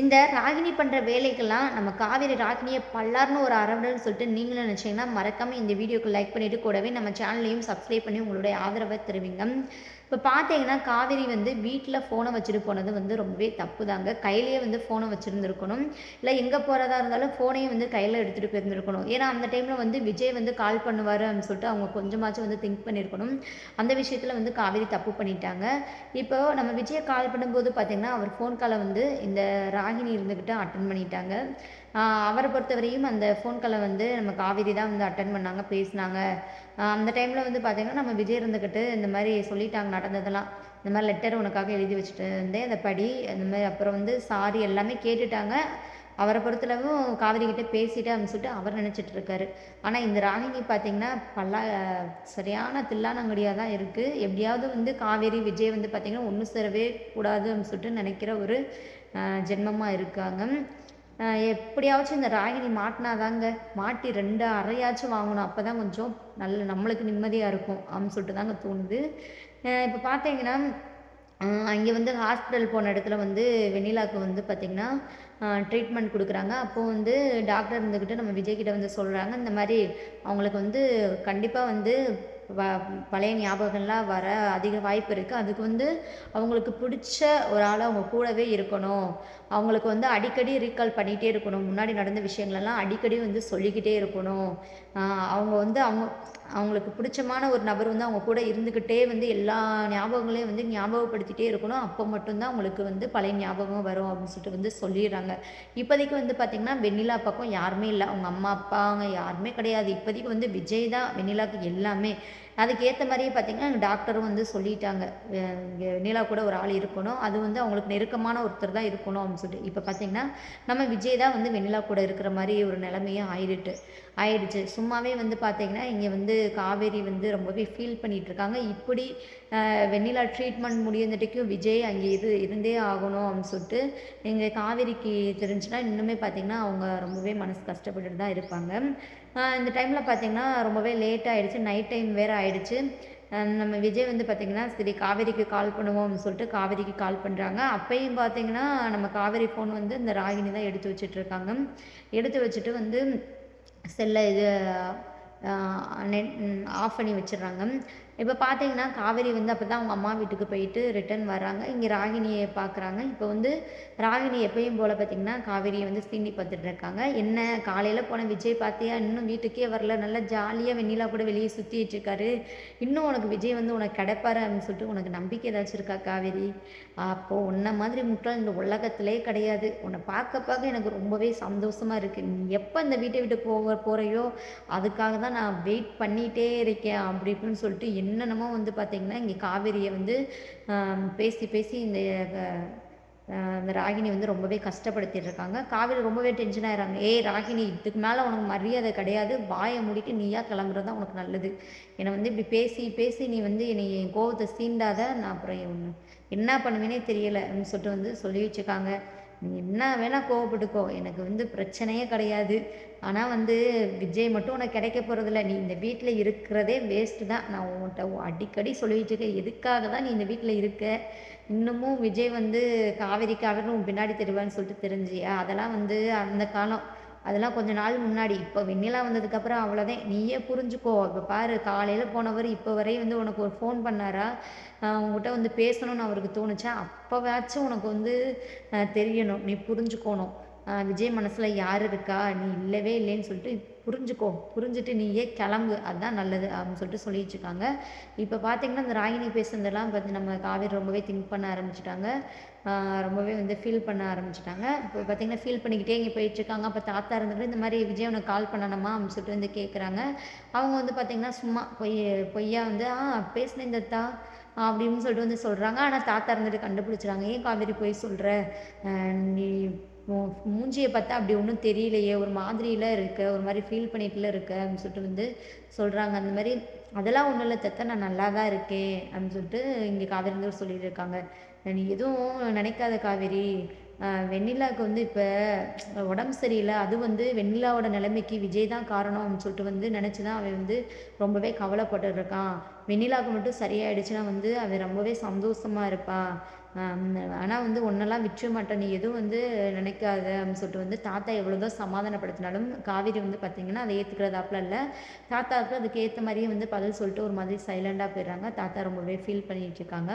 இந்த ராகினி பண்ணுற வேலைக்கெல்லாம் நம்ம காவேரி ராகினியை பல்லார்னு ஒரு அரவணன்னு சொல்லிட்டு நீங்களும் நினச்சிங்கன்னா மறக்காமல் இந்த வீடியோக்கு லைக் பண்ணிவிட்டு கூடவே நம்ம சேனலையும் சப்ஸ்கிரைப் பண்ணி உங்களுடைய ஆதரவை தருவீங்க. இப்போ பார்த்தீங்கன்னா காவேரி வந்து வீட்டில் ஃபோனை வச்சுட்டு போனது வந்து ரொம்பவே தப்பு தாங்க கையிலேயே வந்து ஃபோனை வச்சுருந்துருக்கணும். இல்லை எங்கே போகிறதா இருந்தாலும் ஃபோனையும் வந்து கையில் எடுத்துகிட்டு போயிருந்துருக்கணும். ஏன்னா அந்த டைமில் வந்து விஜய் வந்து கால் பண்ணுவார் அப்படின்னு சொல்லிட்டு அவங்க கொஞ்சமாச்சும் வந்து திங்க் பண்ணியிருக்கணும் அந்த விஷயத்தில் வந்து காவேரி தப்பு பண்ணிட்டாங்க. இப்போ நம்ம விஜயை கால் பண்ணும்போது பார்த்திங்கன்னா அவர் ஃபோன் காலை வந்து இந்த ராகினி இருந்துக்கிட்டு அட்டன் பண்ணிட்டாங்க. அவரை பொறுத்தவரையும் அந்த ஃபோன் காலை வந்து நம்ம காவேரி தான் வந்து அட்டன் பண்ணாங்க பேசினாங்க. அந்த டைமில் வந்து பார்த்திங்கன்னா நம்ம விஜய் இருந்துக்கிட்டு இந்த மாதிரி சொல்லிட்டாங்க நடந்ததெல்லாம். இந்த மாதிரி லெட்டர் உனக்காக எழுதி வச்சுட்டு இருந்தேன் அதை படி அந்த மாதிரி அப்புறம் வந்து சாரி எல்லாமே கேட்டுட்டாங்க. அவரை பொறுத்தளவும் காவிரி கிட்டே பேசிட்டு அப்படின்னு சொல்லிட்டு அவர் நினச்சிட்டு இருக்காரு. ஆனால் இந்த ராகினி பார்த்தீங்கன்னா பல்லா சரியான தில்லானங்கடியாக தான் இருக்குது எப்படியாவது வந்து காவேரி விஜய் வந்து பார்த்திங்கன்னா ஒன்று சேரவே கூடாது அப்படின்னு சொல்லிட்டு நினைக்கிற ஒரு ஜென்மமாக இருக்காங்க. எப்படியாச்சும் இந்த ராகினி மாட்டினாதாங்க. மாட்டி ரெண்டு அறையாச்சும் வாங்கணும். அப்போ தான் கொஞ்சம் நல்ல நம்மளுக்கு நிம்மதியாக இருக்கும். அப்படின்னு சொல்லிட்டு தாங்க தோணுது இப்போ பார்த்தீங்கன்னா அங்கே வந்து ஹாஸ்பிட்டல் போன இடத்துல வந்து வெண்ணிலாவுக்கு வந்து பார்த்திங்கன்னா ட்ரீட்மெண்ட் கொடுக்குறாங்க. அப்போது வந்து டாக்டர் இருந்துக்கிட்டு நம்ம விஜய்கிட்ட வந்து சொல்கிறாங்க இந்த மாதிரி அவங்களுக்கு வந்து கண்டிப்பாக வந்து வ பழைய ஞாபகங்கள்லாம் வர அதிக வாய்ப்பு இருக்குது அதுக்கு வந்து அவங்களுக்கு பிடிச்ச ஒரு ஆள் அவங்க கூடவே இருக்கணும். அவங்களுக்கு வந்து அடிக்கடி ரீகால் பண்ணிகிட்டே இருக்கணும். முன்னாடி நடந்த விஷயங்களெல்லாம் அடிக்கடி வந்து சொல்லிக்கிட்டே இருக்கணும். அவங்க வந்து அவங்க அவங்களுக்கு பிடிச்சமான ஒரு நபர் வந்து அவங்க கூட இருந்துக்கிட்டே வந்து எல்லா ஞாபகங்களையும் வந்து ஞாபகப்படுத்திகிட்டே இருக்கணும். அப்போ மட்டும்தான் அவங்களுக்கு வந்து பழைய ஞாபகம் வரும் அப்படின்னு சொல்லிட்டு வந்து சொல்லிடுறாங்க. இப்போதைக்கு வந்து பார்த்திங்கன்னா வெண்ணிலா பக்கம் யாருமே இல்லை. அவங்க அம்மா அப்பா அவங்க யாருமே கிடையாது. இப்போதைக்கு வந்து விஜய் தான் வெண்ணிலாவுக்கு எல்லாமே. அதுக்கேற்ற மாதிரியே பார்த்திங்கன்னா டாக்டரும் வந்து சொல்லிட்டாங்க. இங்கே வெண்ணிலா கூட ஒரு ஆள் இருக்கணும். அது வந்து அவங்களுக்கு நெருக்கமான ஒருத்தர் தான் இருக்கணும் அப்படின்னு சொல்லிட்டு. இப்போ பார்த்திங்கன்னா நம்ம விஜய் தான் வந்து வெண்ணிலா கூட இருக்கிற மாதிரி ஒரு நிலைமையும் ஆயிடுட்டு ஆயிடுச்சு. சும்மாவே வந்து பார்த்திங்கன்னா இங்கே வந்து காவேரி வந்து ரொம்பவே ஃபீல் பண்ணிகிட்டு இருக்காங்க. இப்படி வெண்ணிலா ட்ரீட்மெண்ட் முடியறதுக்கும் விஜய் அங்கே இது இருந்தே ஆகணும் அப்படின்னு சொல்லிட்டு எங்கள் காவேரிக்கு தெரிஞ்சுன்னா இன்னுமே பார்த்திங்கன்னா அவங்க ரொம்பவே மனசு கஷ்டப்பட்டுட்டு தான் இருப்பாங்க. இந்த டைமில் பார்த்திங்கன்னா ரொம்பவே லேட் ஆகிடுச்சு நைட் டைம் வேறு ஆயிடுச்சு. நம்ம விஜய் வந்து பார்த்திங்கன்னா சரி காவேரிக்கு கால் பண்ணுவோம்னு சொல்லிட்டு காவேரிக்கு கால் பண்ணுறாங்க அப்பையும் பார்த்திங்கன்னா நம்ம காவேரி ஃபோன் வந்து இந்த ராகினி தான் எடுத்து வச்சிட்ருக்காங்க எடுத்து வச்சுட்டு வந்து செல்லை இது நெட் ஆஃப் பண்ணி வச்சிடுறாங்க. இப்போ பார்த்தீங்கன்னா காவேரி வந்து அப்போ தான் அவங்க அம்மா வீட்டுக்கு போயிட்டு ரிட்டன் வராங்க இங்கே ராகினியை பார்க்குறாங்க இப்போ வந்து ராகினி எப்பயும் போல் பார்த்திங்கன்னா காவேரியை வந்து சீண்டி பார்த்துட்டு இருக்காங்க. என்ன காலையில் போன விஜய் பார்த்தியா இன்னும் வீட்டுக்கே வரல. நல்லா ஜாலியாக வெண்ணிலா கூட வெளியே சுற்றிட்டு இருக்காரு. இன்னும் உனக்கு விஜய் வந்து உனக்கு கிடைப்பாரு அப்படின்னு சொல்லிட்டு உனக்கு நம்பிக்கை ஏதாச்சும் இருக்கா காவேரி? அப்போது உன்ன மாதிரி முட்டாள் இந்த உலகத்திலே கிடையாது. உன்னை பார்க்க பார்க்க எனக்கு ரொம்பவே சந்தோஷமாக இருக்குது நீ எப்போ இந்த வீட்டை விட்டு போக போகிறையோ அதுக்காக தான் நான் வெயிட் பண்ணிகிட்டே இருக்கேன் அப்படி இப்படின்னு சொல்லிட்டு என்னென்னமோ வந்து பார்த்திங்கன்னா இங்கே காவேரியை வந்து பேசி பேசி இந்த அந்த ராகினி வந்து ரொம்பவே கஷ்டப்படுத்திட்டு இருக்காங்க காவேரி ரொம்பவே டென்ஷன் ஆயிடுறாங்க ஏய் ராகினி இதுக்கு மேலே உனக்கு மரியாதை கிடையாது. வாயை மூடிட்டு நீயா கிளம்புறது தான் உனக்கு நல்லது. என்னை வந்து இப்படி பேசி பேசி நீ வந்து என்னை என் கோவத்தை சீண்டாத. நான் அப்புறம் என்ன பண்ணுவேனே தெரியலை. அப்படின்னு சொல்லிட்டு வந்து சொல்லி வச்சுருக்காங்க. நீ என்ன வேணால் கோவப்பட்டுக்கோ. எனக்கு வந்து பிரச்சனையே கிடையாது. ஆனால் வந்து விஜய் மட்டும் உனக்கு கிடைக்க போகிறதில்ல நீ இந்த வீட்டில் இருக்கிறதே வேஸ்ட்டு தான். நான் உன்கிட்ட அடிக்கடி சொல்லிட்டு இருக்கேன். எதுக்காக தான் நீ இந்த வீட்டில் இருக்க? இன்னமும் விஜய் வந்து காவேரிக்காக உன் பின்னாடி தெரிவான்னு சொல்லிட்டு தெரிஞ்சியா? அதெல்லாம் வந்து அந்த காலம். அதெல்லாம் கொஞ்ச நாள் முன்னாடி. இப்போ வெண்ணிலா வந்ததுக்கப்புறம் அவ்வளோதான் நீயே புரிஞ்சுக்கோ. இப்போ பாரு காலையில் போனவர் இப்போ வரையும் வந்து உனக்கு ஒரு ஃபோன் பண்ணாரா? உங்ககிட்ட வந்து பேசணும்னு அவருக்கு தோணுச்சா? அப்போவாச்சும் உனக்கு வந்து தெரியணும். நீ புரிஞ்சுக்கணும். விஜய் மனசில் யார் இருக்கா? நீ இல்லவே இல்லைன்னு சொல்லிட்டு புரிஞ்சுக்கோ புரிஞ்சுட்டு நீயே கிளம்பு அதுதான் நல்லது அப்படின்னு சொல்லிட்டு சொல்லிட்டுருக்காங்க இப்போ பார்த்தீங்கன்னா இந்த ராகினி பேசுனதெல்லாம் பார்த்து நம்ம காவேரி ரொம்பவே திங்க் பண்ண ஆரம்பிச்சிட்டாங்க. ரொம்பவே வந்து ஃபீல் பண்ண ஆரம்பிச்சிட்டாங்க. இப்போ பார்த்தீங்கன்னா ஃபீல் பண்ணிக்கிட்டே இங்கே போயிட்டுருக்காங்க அப்போ தாத்தா இருந்துட்டு இந்த மாதிரி விஜய் உனக்கு கால் பண்ணணுமா அப்படின்னு சொல்லிட்டு வந்து கேட்குறாங்க அவங்க வந்து பார்த்திங்கன்னா சும்மா பொய் பொய்யா வந்து ஆ பேசினேன் தத்தா அப்படின்னு சொல்லிட்டு வந்து சொல்கிறாங்க ஆனால் தாத்தா இருந்துட்டு கண்டுபிடிச்சிறாங்க. ஏன் காவேரி போய் சொல்கிற நீ மூஞ்சியை பார்த்தா அப்படி ஒன்றும் தெரியலையே ஒரு மாதிரியில் இருக்க ஒரு மாதிரி ஃபீல் பண்ணிட்டுல இருக்க அப்படின்னு சொல்லிட்டு வந்து சொல்கிறாங்க அந்த மாதிரி அதெல்லாம் ஒன்றும் இல்லை தத்த நான் நல்லா தான் இருக்கேன் அப்படின்னு சொல்லிட்டு இங்கே காவேரி சொல்லிட்டு இருக்காங்க. நீ எதுவும் நினைக்காத காவேரி. வெண்ணிலாவுக்கு வந்து இப்போ உடம்பு சரியில்லை அது வந்து வெண்ணிலாவோட நிலைமைக்கு விஜய் தான் காரணம் அப்படின்னு சொல்லிட்டு வந்து நினச்சி தான் அவன் வந்து ரொம்பவே கவலைப்பட்டு இருக்கான் வெண்ணிலாவுக்கு மட்டும் சரியாயிடுச்சுன்னா வந்து அவன் ரொம்பவே சந்தோஷமாக இருப்பாள் ஆனால் வந்து ஒன்றெல்லாம் விற்ற மாட்டேன் நீ எதுவும் வந்து நினைக்காத அப்படின்னு சொல்லிட்டு வந்து தாத்தா எவ்வளோதான் சமாதானப்படுத்தினாலும் காவிரி வந்து பார்த்திங்கன்னா அதை ஏற்றுக்கிறதாப்புல இல்லை. தாத்தாவுக்கு அதுக்கு ஏற்ற மாதிரியே வந்து பதில் சொல்லிட்டு ஒரு மாதிரி சைலண்டாக போயிடுறாங்க. தாத்தா ரொம்பவே ஃபீல் பண்ணிகிட்டு இருக்காங்க.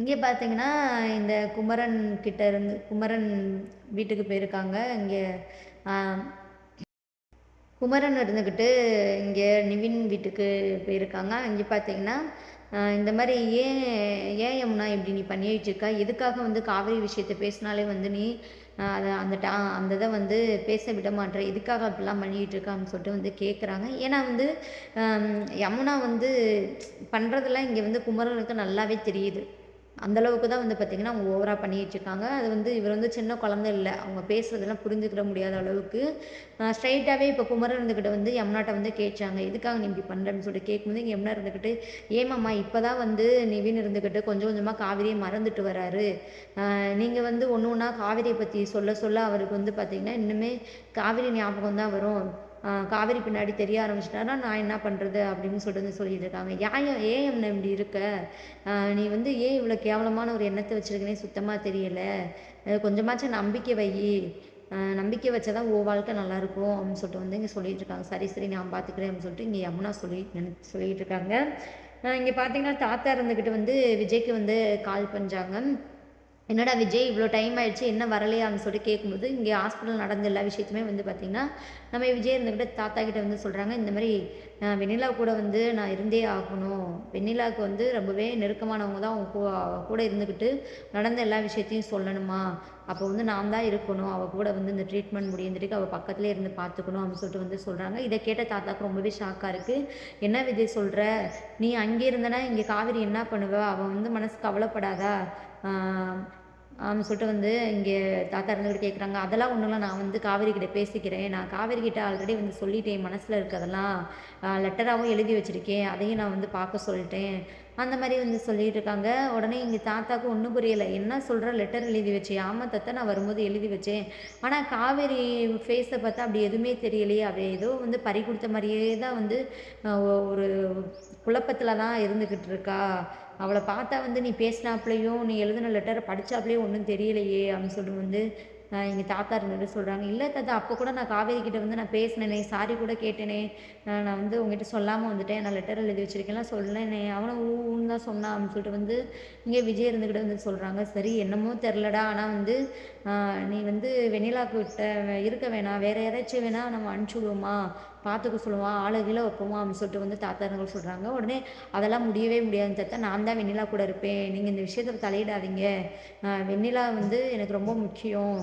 இங்கே பார்த்தீங்கன்னா இந்த குமரன் கிட்ட இருந்து குமரன் வீட்டுக்கு போயிருக்காங்க. இங்கே குமரன் இருந்துக்கிட்டு இங்கே நிவின் வீட்டுக்கு போயிருக்காங்க. இங்கே பார்த்தீங்கன்னா இந்த மாதிரி ஏன் ஏன் யமுனா இப்படி நீ பண்ணி இருக்கா? எதுக்காக வந்து காவிரி விஷயத்தை பேசினாலே வந்து நீ அதை அந்த டா அந்த இதை வந்து பேச விட மாட்டேற? எதுக்காக அப்படிலாம் பண்ணிகிட்டு இருக்கான்னு சொல்லிட்டு வந்து கேட்குறாங்க ஏன்னா வந்து யமுனா வந்து பண்ணுறதெல்லாம் இங்கே வந்து குமரனுக்கு நல்லாவே தெரியுது. அந்தளவுக்கு தான் வந்து பார்த்திங்கன்னா அவங்க ஓவராக பண்ணிகிட்டு இருக்காங்க அது வந்து இவர் வந்து சின்ன குழந்தை இல்லை. அவங்க பேசுகிறதெல்லாம் புரிஞ்சுக்கிட முடியாத அளவுக்கு ஸ்ட்ரைட்டாகவே இப்போ குமரன் இருந்துக்கிட்ட வந்து யமுனாட்ட வந்து கேட்காங்க எதுக்காக நீ இப்படி பண்ணுறேன்னு சொல்லிட்டு கேட்கும்போது இங்கே யமுனா இருந்துக்கிட்டு ஏமாம்மா இப்போ தான் வந்து நிவின் இருந்துக்கிட்டு கொஞ்சம் கொஞ்சமாக காவிரியை மறந்துட்டு வராரு. நீங்கள் வந்து ஒன்று ஒன்றா காவிரியை பற்றி சொல்ல சொல்ல அவருக்கு வந்து பார்த்திங்கன்னா இன்னுமே காவிரி ஞாபகம் தான் வரும். காவேரி பின்னாடி தெரிய ஆரம்பிச்சிட்டாரா நான் என்ன பண்ணுறது அப்படின்னு சொல்லிட்டு வந்து சொல்லிட்டு இருக்காங்க. ஏன் ஏன் என்ன இப்படி இருக்க? நீ வந்து ஏன் இவ்வளோ கேவலமான ஒரு எண்ணத்தை வச்சுருக்கனே சுத்தமாக தெரியலை. கொஞ்சமாச்சும் நம்பிக்கை வை. நம்பிக்கை வச்சா தான் ஓ வாழ்க்கை நல்லாயிருக்கும் அப்படின்னு சொல்லிட்டு வந்து இங்கே சொல்லிட்டு இருக்காங்க. சரி சரி நான் பார்த்துக்கிறேன் அப்படின்னு சொல்லிட்டு இங்கே யமுனா சொல்லி சொல்லிட்டு இருக்காங்க. இங்கே பார்த்தீங்கன்னா தாத்தா இருந்துக்கிட்டு வந்து விஜய்க்கு வந்து கால் பண்ணாங்க என்னடா விஜய் இவ்வளோ டைம் ஆயிடுச்சு என்ன வரலையான்னு சொல்லிட்டு கேட்கும்போது இங்கே ஹாஸ்பிட்டல் நடந்த எல்லா விஷயத்துமே வந்து பார்த்திங்கன்னா நம்ம விஜய் இருந்துக்கிட்ட தாத்தா கிட்ட வந்து சொல்கிறாங்க இந்த மாதிரி வெண்ணிலா கூட வந்து நான் இருந்தே ஆகணும். வெண்ணிலாவுக்கு வந்து ரொம்பவே நெருக்கமானவங்க தான். அவங்க கூட இருந்துக்கிட்டு நடந்த எல்லா விஷயத்தையும் சொல்லணுமா? அப்போ வந்து நான் தான் இருக்கணும். அவள் கூட வந்து இந்த ட்ரீட்மெண்ட் முடிந்துட்டு அவள் பக்கத்துலேயே இருந்து பார்த்துக்கணும் அப்படின்னு சொல்லிட்டு வந்து சொல்கிறாங்க இதை கேட்ட தாத்தாவுக்கு ரொம்பவே ஷாக்காக இருக்குது என்ன விஜய் சொல்கிற நீ அங்கே இருந்தனா இங்கே காவிரி என்ன பண்ணுவ? அவள் வந்து மனசு கவலைப்படாதா? அப்படின்னு சொல்லிட்டு வந்து இங்கே தாத்தா இருந்துக்கிட்டு கேட்குறாங்க அதெல்லாம் ஒன்றுலாம் நான் வந்து காவேரி கிட்ட பேசிக்கிறேன். நான் காவேரி கிட்ட ஆல்ரெடி வந்து சொல்லிட்டேன். மனசில் இருக்கிறதெல்லாம் லெட்டராகவும் எழுதி வச்சுருக்கேன். அதையும் நான் வந்து பார்க்க சொல்லிட்டேன். அந்த மாதிரி வந்து சொல்லிட்டு இருக்காங்க. உடனே இங்கே தாத்தாவுக்கு ஒன்றும் புரியலை. என்ன சொல்கிற லெட்டர் எழுதி வச்சேன் ஆமாம் தாத்தா நான் வரும்போது எழுதி வச்சேன். ஆனால் காவேரி ஃபேஸை பார்த்தா அப்படி எதுவுமே தெரியலையே. அப்படி ஏதோ வந்து பறி கொடுத்த மாதிரியே தான் வந்து ஒரு குழப்பத்தில் தான் இருந்துக்கிட்டு இருக்கா. அவளை பார்த்தா வந்து நீ பேசினாப்புலையும் நீ எழுதின லெட்டரை படித்தாப்புலையும் ஒன்றும் தெரியலையே அப்படின்னு சொல்லிட்டு வந்து எங்கள் தாத்தா இருந்துட்டு சொல்கிறாங்க இல்லை தாத்தா அப்போ கூட நான் காவேரி கிட்ட வந்து நான் பேசினேனே சாரி கூட கேட்டேனே. நான் வந்து உங்ககிட்ட சொல்லாமல் வந்துட்டேன். நான் லெட்டர் எழுதி வச்சிருக்கேன்லாம் சொல்லனே அவனை ஊன்னு தான் சொன்னான். அப்படின்னு சொல்லிட்டு வந்து இங்கே விஜய் இருந்துக்கிட்ட வந்து சொல்கிறாங்க சரி என்னமோ தெரிலடா ஆனால் வந்து நீ வந்து வெண்ணிலாக்கு கூட்ட இருக்க வேணாம். வேறு யாராச்சும் வேணால் நம்ம அனுப்பிச்சி விடுவோமா பார்த்துக்க சொல்லுவான் ஆளுகளை வைப்போமா. அப்படின்னு சொல்லிட்டு வந்து தாத்தாருங்கள் சொல்கிறாங்க உடனே அதெல்லாம் முடியவே முடியாது தாத்தா. நான் தான் வெண்ணிலா கூட இருப்பேன். நீங்கள் இந்த விஷயத்தை தலையிடாதீங்க. வெண்ணிலா வந்து எனக்கு ரொம்ப முக்கியம்.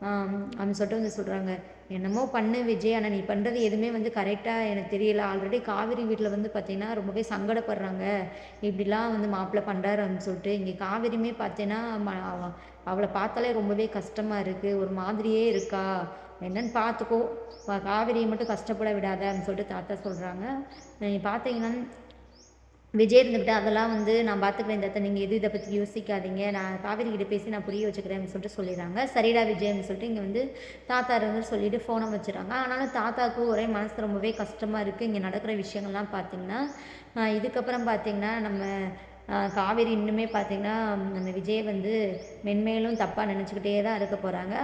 அப்படின்னு சொல்லிட்டு வந்து சொல்கிறாங்க என்னமோ பண்ணு விஜய் ஆனால் நீ பண்ணுறது எதுவுமே வந்து கரெக்டாக எனக்கு தெரியல. ஆல்ரெடி காவிரி வீட்டில் வந்து பார்த்திங்கன்னா ரொம்பவே சங்கடப்படுறாங்க. இப்படிலாம் வந்து மாப்பிள்ளை பண்ணுறாரு அப்படின்னு சொல்லிட்டு இங்கே காவிரியுமே பார்த்தீங்கன்னா அவளை பார்த்தாலே ரொம்பவே கஷ்டமாக இருக்குது ஒரு மாதிரியே இருக்கா? என்னன்னு பார்த்துக்கோ காவிரியை மட்டும் கஷ்டப்பட விடாத அப்படின்னு சொல்லிட்டு தாத்தா சொல்கிறாங்க பார்த்தீங்கன்னா விஜய் இருந்துக்கிட்டு அதெல்லாம் வந்து நான் பார்த்துக்கிறேன் இந்த நீங்கள் எது இதை பற்றி யோசிக்காதீங்க. நான் காவிரி கிட்ட பேசி நான் புரிய வச்சுக்கிறேன் சொல்லிட்டு சொல்லிடுறாங்க. சரிடா விஜய்னு சொல்லிட்டு இங்கே வந்து தாத்தா இருந்து சொல்லிட்டு ஃபோனை வச்சுறாங்க ஆனாலும் தாத்தாவுக்கு ஒரே மனசு ரொம்பவே கஷ்டமாக இருக்குது இங்கே நடக்கிற விஷயங்கள்லாம் பார்த்திங்கன்னா இதுக்கப்புறம் பார்த்திங்கன்னா நம்ம காவேரி இன்னுமே பார்த்திங்கன்னா நம்ம விஜய் வந்து மென்மேலும் தப்பாக நினச்சிக்கிட்டே தான் இருக்க போகிறாங்க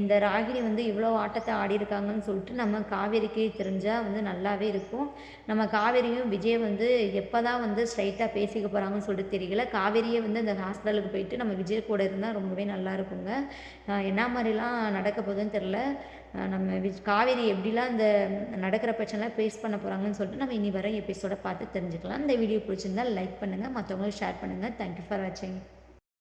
இந்த ராகினி வந்து இவ்வளோ ஆட்டத்தை ஆடியிருக்காங்கன்னு சொல்லிட்டு நம்ம காவேரிக்கு தெரிஞ்சால் வந்து நல்லாவே இருக்கும். நம்ம காவேரியும் விஜய் வந்து எப்போ தான் வந்து ஸ்ட்ரைட்டாக பேசிக்க போகிறாங்கன்னு சொல்லிட்டு தெரியல. காவேரியே வந்து அந்த ஹாஸ்பிட்டலுக்கு போயிட்டு நம்ம விஜய் கூட இருந்தால் ரொம்பவே நல்லா இருக்குங்க. என்ன மாதிரிலாம் நடக்க போகுதுன்னு தெரில நம்ம விஜ் காவேரி எப்படிலாம் இந்த நடக்கிற பிரச்சனைலாம் ஃபேஸ் பண்ண போகிறாங்கன்னு சொல்லிட்டு நம்ம இனி வர எபிசோட பார்த்து தெரிஞ்சுக்கலாம். இந்த வீடியோ பிடிச்சிருந்தால் லைக் பண்ணுங்கள் மற்றவங்களுக்கு ஷேர் பண்ணுங்கள் தேங்க்யூ ஃபார் வாட்சிங்